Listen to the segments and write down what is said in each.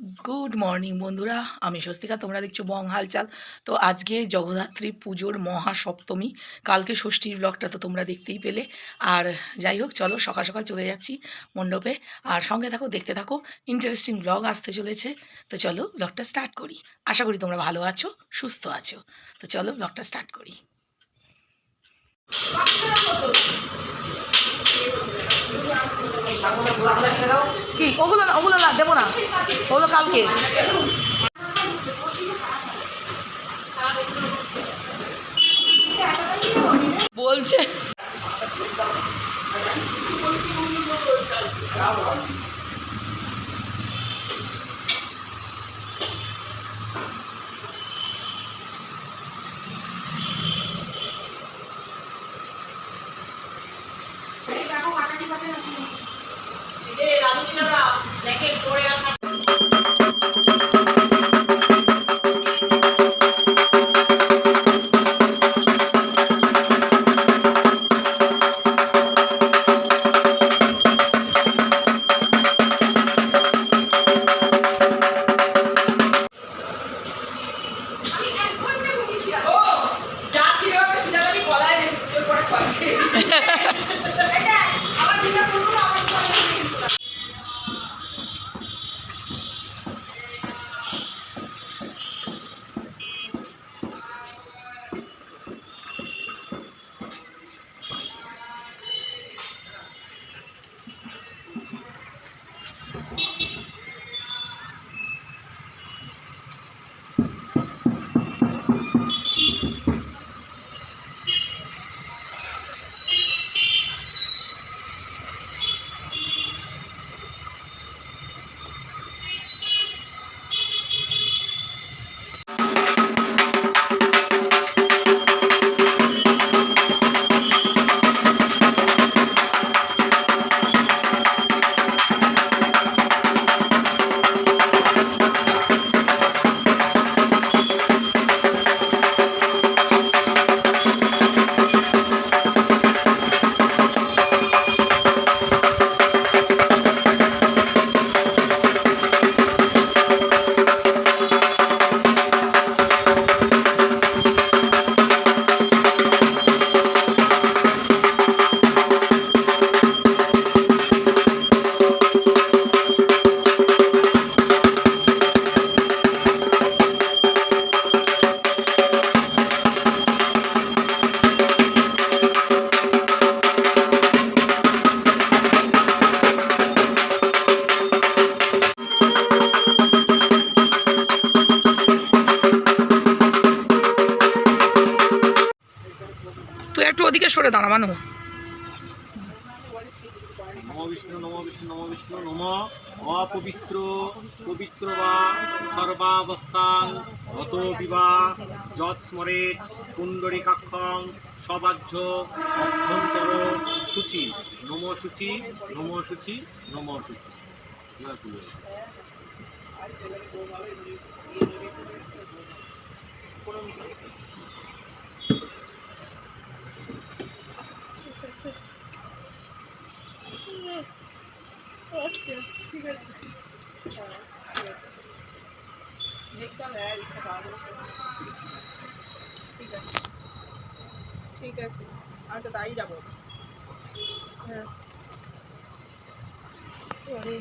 Good morning বন্ধুরা। আমি স্বস্তিকা, তোমরা দেখছ বং হালচাল। তো আজকে জগদ্ধাত্রী পুজোর মহাসপ্তমী। কালকে ষষ্ঠীর ব্লগটা তো তোমরা দেখতেই পেলে। আর যাই হোক, চলো সকাল সকাল চলে যাচ্ছি মণ্ডপে। আর সঙ্গে থাকো, দেখতে থাকো ইন্টারেস্টিং ব্লগ আসতে চলেছে। তো চলো ব্লগটা স্টার্ট করি। আশা করি তোমরা ভালো আছো, সুস্থ আছো। তো চলো ব্লগটা স্টার্ট করি। কি? ওগুলো না ওগুলো না দেবো না। ওগুলো কালকে। বলছে। বিষ্ণু, নম বিষ্ণু নম বিষ্ণু, নম। অপবিত্র, পবিত্র বা সর্বাবস্থান। রত বিবা যৎ স্মরেত কুণ্ডরিকাক্ষং সবাহ্য, অভ্যন্তর সূচি। নম সূচি নম সূচি নম সূচি তুলে দাও। দেখতাম হ্যাঁ রিক্সা পাওয়া যাবে ঠিক আছে ঠিক আছে আচ্ছা তাই যাব হ্যাঁ আরে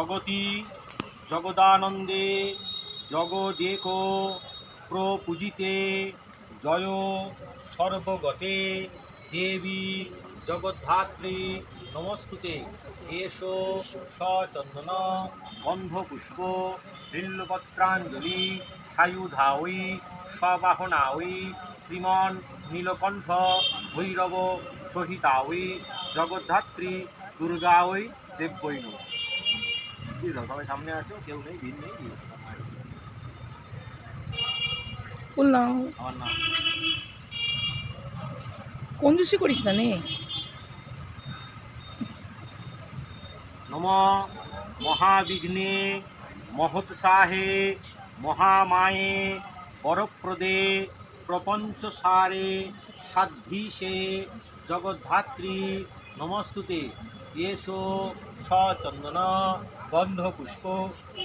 জগতি জগদানন্দে জগদেক প্রপূজিতে জয় সর্বগতে, দেবী জগদ্ধাত্রী, নমস্তুতে, এসো সচন্দন, গন্ধপুষ্প বিল্লপত্রাঞ্জলি সায়ুধাওই সবাহনাওই শ্রীমন নীলকণ্ঠ, ভৈরব সহিতাওই জগদ্ধাত্রী দুর্গাওই দেব্যই নমঃ দিয়ে দাও সবাই সামনে আছো কেউ নেই ভিড় নেই দিয়ে দাও। বললাম। আমার নাম। কঞ্জুসি করিস না নে। নম মহাবিঘ্নে মহৎসাহে মহামায়ে পরপ্রদে প্রপঞ্চসারে সাধ্বীশে জগদ্ধাত্রী। নমস্তুতে। এসো সচন্দন। গন্ধপুষ্প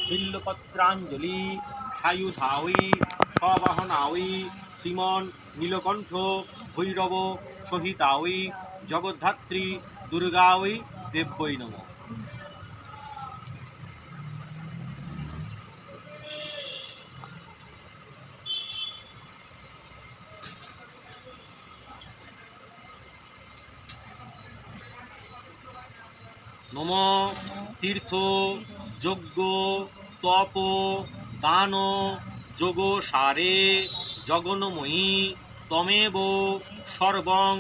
বিল্লপত্রাঞ্জলি সায়ুধাওয়ি সবাহনাওয়ি শ্রীমন নীলকণ্ঠ ভৈরব সহিতাওয়ি জগদ্ধাত্রী দুর্গাওয়ি দেব্যই নমঃ। নম। তীর্থ, যজ্ঞ, তপ, দান, যোগ সারে, জগন্ময়ী, তমেব, সর্বং,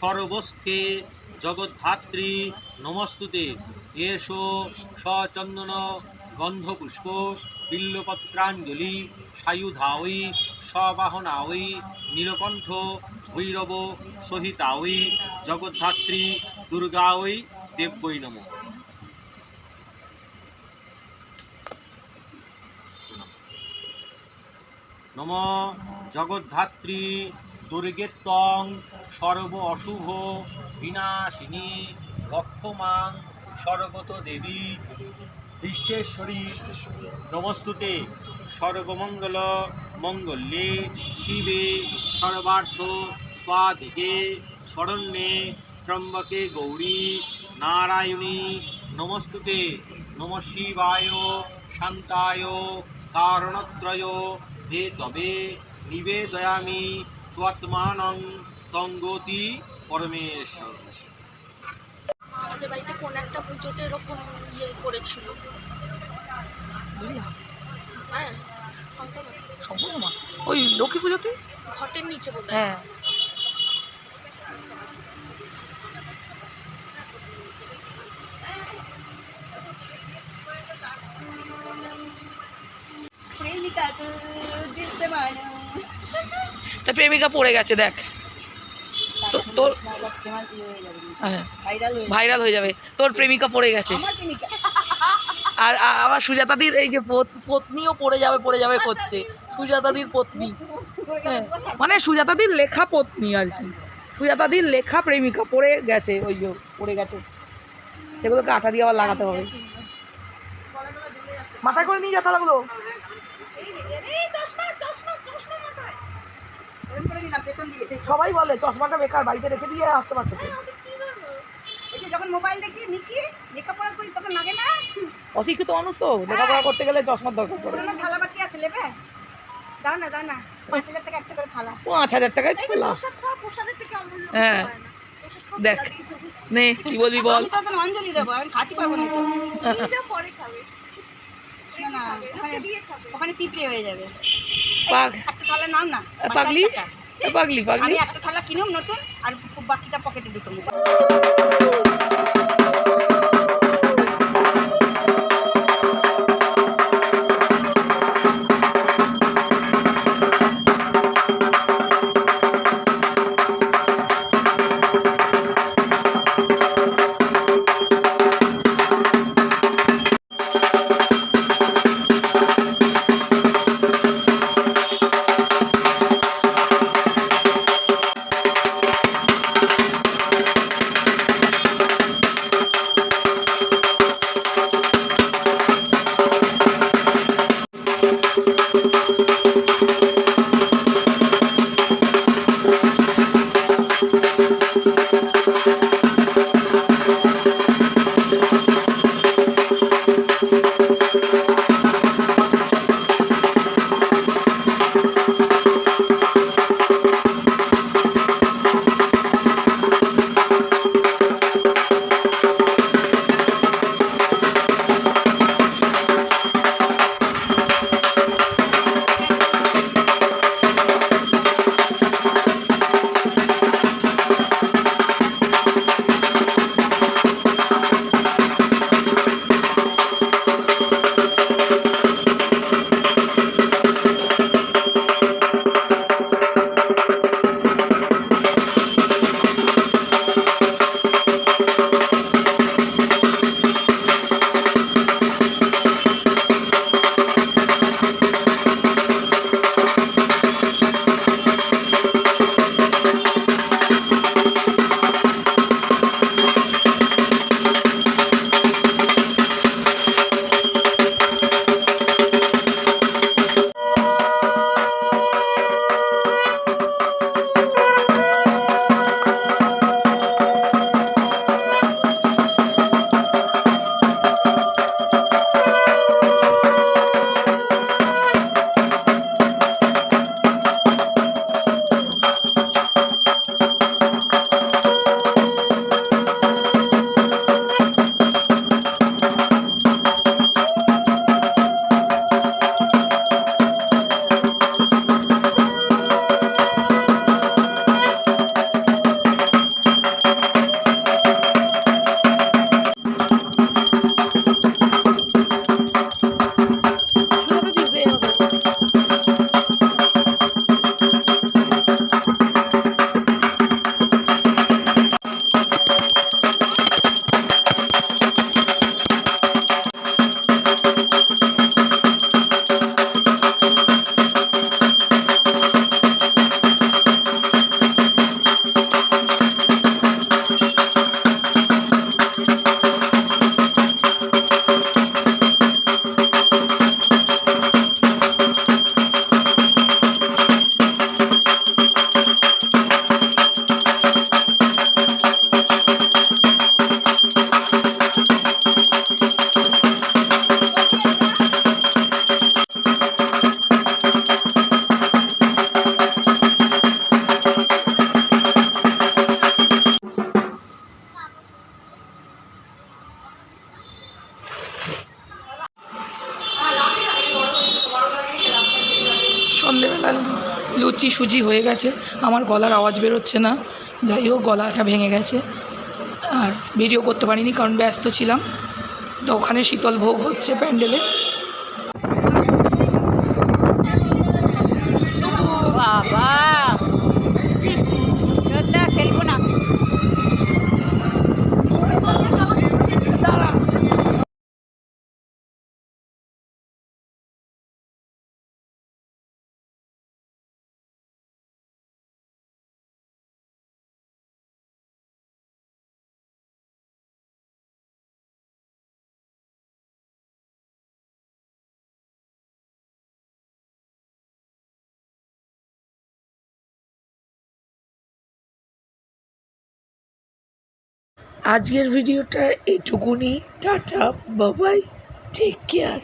সর্বস্থে, জগদ্ধাত্রী, নমস্তুতে। এসো সচন্দন, গন্ধপুষ্প, বিল্লপত্রাঞ্জলি, সায়ুধাওয়ি, সবাহনাওয়ি, নীলকণ্ঠ, ভৈরব, সহিতাওয়ি, জগদ্ধাত্রী, দুর্গাওয়ি, দেব্যই নমঃ। নম জগদ্ধাত্রী দুর্গেত্তং সর্ব অশুভ বিনাশিনী রক্ষমাং সর্বত দেবী বিশ্বেশ্বরী। নমস্তুতে। সর্বমঙ্গল মঙ্গলে শিবে সর্বার্থ স্বাধিকে শরণ্যে ত্রম্বকে গৌরী নারায়ণী। নমস্তুতে। নম শিবায়, শান্তায়, কারণত্রয় হে তবে নিবেদয়ামি স্বাত্মানং তঙ্গতি পরমেশ্বর। আমাদের বাড়িতে কোন একটা পুজোতে এরকম ইয়ে করেছিল। হ্যাঁ। ওই লক্ষ্মী পুজোতে? ঘটের নিচে বোধ হ্যাঁ। প্রেমিকা পড়ে গেছে দেখ। তো- তোর- তোমার ইয়ে হয়ে হ্যাঁ। ভাইরাল হয়ে যাবে। তোর প্রেমিকা পড়ে গেছে। আর আবার সুজাতাদির এই যে পত্নীও পড়ে যাবে পড়ে যাবে করছে। সুজাতাদির পত্নী। হ্যাঁ। মানে সুজাতাদির লেখা পত্নী আর কি। সুজাতাদির লেখা প্রেমিকা পড়ে গেছে ওই যে পড়ে গেছে। সেগুলোকে আঠা দিয়ে আবার লাগাতে হবে। মাথায় করে নিয়ে যেতে লাগল এরকম করে নিলাম পেছন দিকে সবাই বলে চশমাটা বেকার বাড়িতে রেখে দিয়ে আসতে পারতো তো। এই যে যখন মোবাইল দেখি নিকি লেখাপড়া করি তখন লাগে না? অশিক্ষিত মানুষ তো লেখাপড়া করতে গেলে চশমার দরকার পড়ে। পুরোনো থালা বাকি আছে নেবে? দাও না দাও না। পাঁচ হাজার টাকা একটা করে থালা। পাঁচ হাজার টাকায় তো হ্যাঁ। হয় না। প্রসাদ খাওয়া দেখ। নে কি বলবি বল? আমি অঞ্জলি দেবো আমি খাতে পারব না তো। পরে খাবে। না না ওখানে পিঁপড়ে হয়ে যাবে। পাগ। একটা থালা নাও না পাগলি? পাগলি পাগলি? একটা থালা কিনুম নতুন আর বাকিটা পকেটে ঢুকুন সুজি হয়ে গেছে। আমার গলার আওয়াজ বেরোচ্ছে না। যাই হোক, গলাটা ভেঙে গেছে। আর ভিডিও করতে পারিনি কারণ ব্যস্ত ছিলাম। তো ওখানে শীতল ভোগ হচ্ছে প্যান্ডেলে। বাবা। আজকের ভিডিওটা এটুকুনি টাটা বাবাই টেক কেয়ার